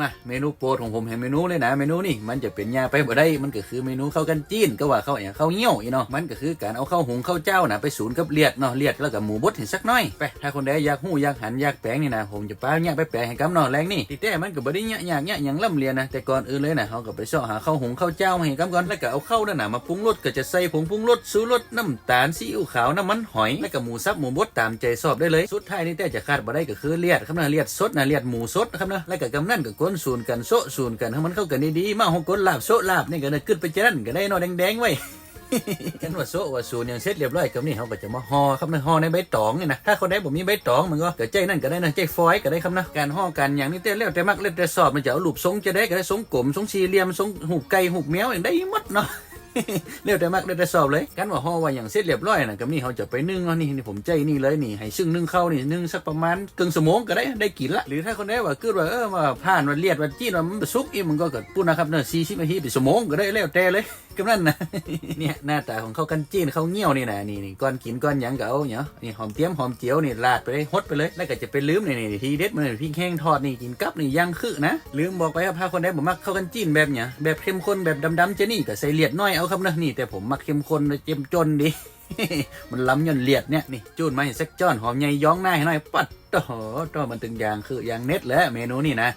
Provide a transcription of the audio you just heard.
มาเมนูโปรดของผมเห็นเมนูเลยนะเมนูนี่มันจะเป็นยาไปบ่ได้มันก็คือเมนูข้าวกันจีนก็ว่าข้าวอย่างข้าวเงี้ยวอีเนาะมันก็คือการเอาข้าวหุงข้าวเจ้านะไปสูนกับเลียดเนาะเลียดแล้วก็หมูบดเห็นสักน้อยไปถ้าคนใดอยากหู้อยากหันอยากแปลงนี่นะผมจะป้าเนี่ยไปแปลงให้กำเนาะแรงนี่ติแต่มันก็บ่ได้เนี่ยยากเนี่ยอย่างล่ำเรียนนะแต่ก่อนอื่นเลยนะเขาก็ไปเสาะหาข้าวหุงข้าวเจ้าให้กำก่อนแล้วก็เอาข้าวนั่นน่ะมาปรุงรสก็จะใส่ผงปรุงรสสูรสน้ำตาลซีอิ๊วขาวน้ำมันหอยแล้วก็หมูสับหมูบดตามใจชอบได้เลยสุดท้ายนี่แต่จะขาดบ่ได้ก็คือเลียดครับนะเลียดสดนะเลียดหมูสดครับนะแล้วก็กำนั่นกก้นสูนกันโซะสูนกันให้มันเข้ากันดีๆมาห้องก้นลาบโซลาบนี่ก็นะกึดไปจะนั่นก็ได้นอแดงๆไว้กันว่าโซว่าสูนยังเสร็จเรียบร้อยกับนี่เขาก็จะมาห่อครับนะห่อในใบตองนี่นะถ้าคนใดผมมีใบตองมันก็เกิดใจนั่นก็ได้นะใจฟอยก็ได้ครับนะการห่อกันอย่างนี้แต่เล้วแต่มักเล่นแต่สอบมันจะเอารูปทรงจะได้ก็ได้ทรงกลมทรงสี่เหลี่ยมทรงหูไก่หูแมวอย่างได้หมดเนาะ เรียกแต่มากเรียกแต่สอบเลยกันว่าห่อว่าอย่างเสร็จเรียบร้อยนะกับนี่เขาจะไปนึ่งเนาะนี่นี่ผมใจนี่เลยนี่ให้ซึ่งนึ่งเข้านี่นึ่งสักประมาณกึ่งชั่วโมงก็ได้ได้กินละหรือถ้าคนไดว่าเกิดว่าเออว่าผ่านวันเลียดวันจี้ว่ามันสุกอีมันก็เกิดปุ่นนะครับเนอะสี่สิบนาทีเป็นสมงก็ได้แล้วแต่เลย ก็นั่นนะเนี่ยหน้าตาของข้าวกันจีนข้าวเงี้ยวนี่นะนี่นี่ก้อนกินก้อนหยังก็เอาเนาะนี่หอมเตี้ยมหอมเจียวนี่ราดไปเลยฮดไปเลยแล้วก็จะไปลืมนี่นี่ทีเด็ดมันพริกแห้งทอดนี่กินกับนี่ย่างคือนะลืมบอกไปครับถ้าคนใดบ่มักข้าวกันจีนแบบเนี้ยแบบเข้มข้นแบบดำๆเจนี่ก็ใส่เลียดน้อยเอาครับนะนี่แต่ผมมักเข้มข้นเจ็มจนดิมันล้ำย่อนเลียดเนี่ยนี่จูนมาให้สักจ้อนหอมใหญ่ย้องหน้าให้หน่อยปัดโตโหโตมันตึงยางคือยางเน็ตแล้วเมนูนี่นะ